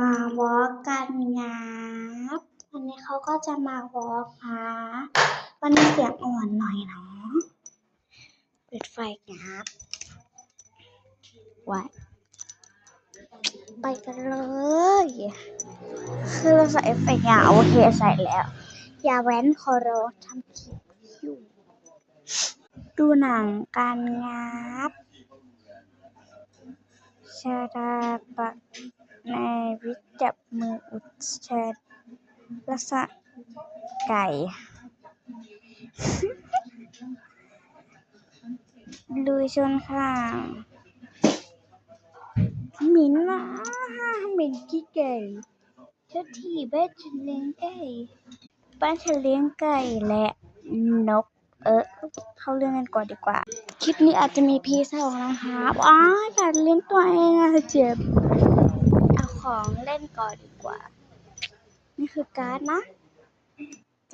มาวอล์กกันงับวันนี้เขาก็จะมาวอล์กนะวันนี้เสียงอ่อนหน่อยเนาะเปิดไฟงับไว้ไปกันเลย คือเราใส่เอฟเฟกต์อะโอเคใส่แล้วอย่าแว้นขอร้องทำคลิปอยู่ ดูหนังการงับชาดาปะ ในวิจับมืออุดแชลักษณะไก่ ลุยชนข้างหมินนะหมินขี้ไก่เจ้าที่บ้านฉันเลี้ยงไก่บ้านฉันเลี้ยงไก่และนกเออเข้าเรื่องกันก่อนดีกว่า คลิปนี้อาจจะมีพีสองนะคะอ้าอยากเลี้ยงตัวเองอะเจ็บ ของเล่นก่อนดีกว่า นี่คือการ์ดนะ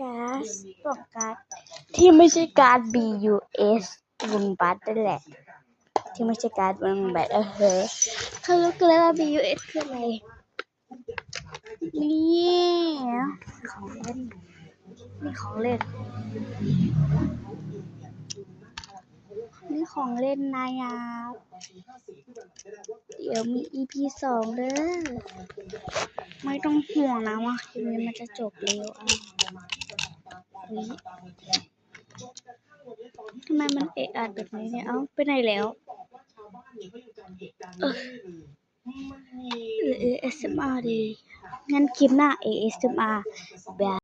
การ์ดสองการ์ดที่ไม่ใช่การ์ด B U S บุญบัตนั่นแหละ ที่ไม่ใช่การ์ดบุญบัตเออเฮ้เขารู้กันแล้วว่า B U S คืออะไรนี่ของเล่นนี่ของเล่น ของเล่นนายาเดี๋ยวมี EP สองเด้อ ไม่ต้องห่วงนะว่าคลิปนี้มันจะจบเร็วอะทำไมมันเอะอะแบบนี้เนี่ย เอ้า ไปไหนแล้วเออเออ ASMR ดี งั้นคลิปหน้า ASMR แบบ